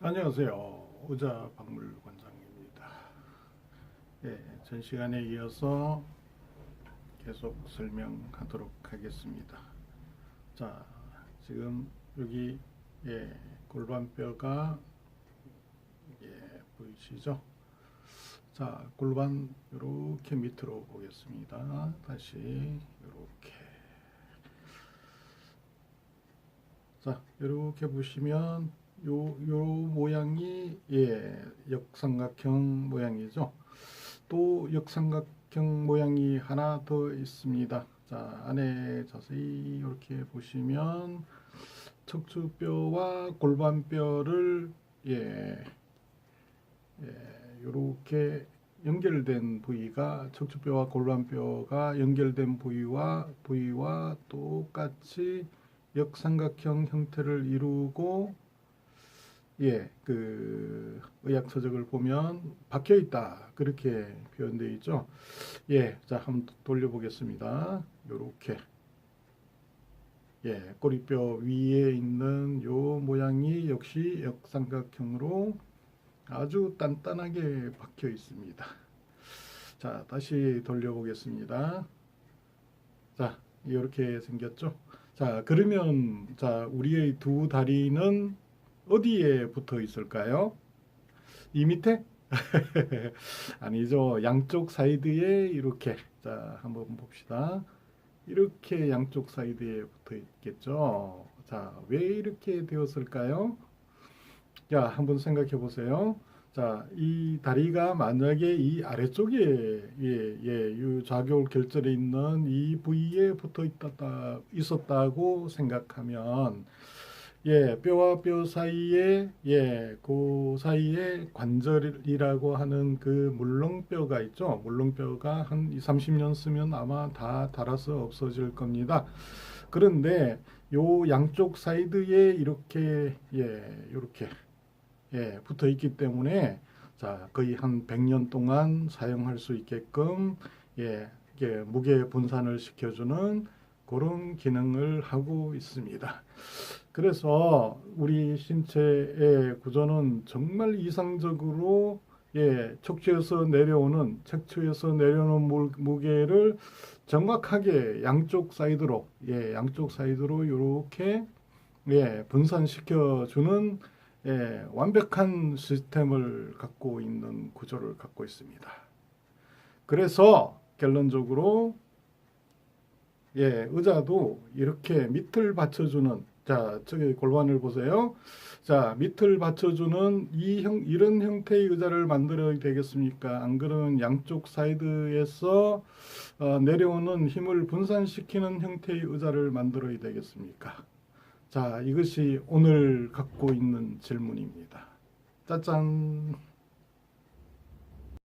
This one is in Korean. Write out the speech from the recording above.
안녕하세요. 의자 박물관장입니다. 예, 전 시간에 이어서 계속 설명하도록 하겠습니다. 자, 지금 여기 예, 골반뼈가 예, 보이시죠? 자, 골반 이렇게 밑으로 보겠습니다. 다시 이렇게 자, 이렇게 보시면 요, 요 모양이 예, 역삼각형 모양이죠. 또 역삼각형 모양이 하나 더 있습니다. 자, 안에 자세히 이렇게 보시면 척추뼈와 골반뼈를 예, 예, 요렇게 연결된 부위가 척추뼈와 골반뼈가 연결된 부위와 부위와 똑같이 역삼각형 형태를 이루고 예, 그 의학 서적을 보면 박혀 있다 그렇게 표현되어 있죠. 예, 자 한번 돌려보겠습니다. 요렇게 예, 꼬리뼈 위에 있는 요 모양이 역시 역삼각형으로 아주 단단하게 박혀 있습니다. 자, 다시 돌려보겠습니다. 자, 이렇게 생겼죠. 자, 그러면 자, 우리의 두 다리는 어디에 붙어 있을까요? 이 밑에? 아니죠. 양쪽 사이드에 이렇게. 자, 한번 봅시다. 이렇게 양쪽 사이드에 붙어 있겠죠. 자, 왜 이렇게 되었을까요? 자, 한번 생각해 보세요. 자, 이 다리가 만약에 이 아래쪽에 예, 예, 이 좌골 결절에 있는 이 부위에 붙어 있다 있었다고 생각하면 예, 뼈와 뼈 사이에 예, 그 사이에 관절이라고 하는 그 물렁뼈가 있죠. 물렁뼈가 한 2, 30년 쓰면 아마 다 닳아서 없어질 겁니다. 그런데 요 양쪽 사이드에 이렇게 예, 이렇게 예, 붙어 있기 때문에 자, 거의 한 100년 동안 사용할 수 있게끔 예, 이게 무게 분산을 시켜주는 그런 기능을 하고 있습니다. 그래서 우리 신체의 구조는 정말 이상적으로 예, 척추에서 내려오는 척추에서 내려오는 무, 무게를 정확하게 양쪽 사이드로 예, 양쪽 사이드로 이렇게 예, 분산시켜 주는 예, 완벽한 시스템을 갖고 있는 구조를 갖고 있습니다. 그래서 결론적으로 예, 의자도 이렇게 밑을 받쳐주는 자 저기 골반을 보세요. 자 밑을 받쳐주는 이 형 이런 형태의 의자를 만들어야 되겠습니까? 안 그러면 양쪽 사이드에서 어, 내려오는 힘을 분산시키는 형태의 의자를 만들어야 되겠습니까? 자 이것이 오늘 갖고 있는 질문입니다. 짜잔.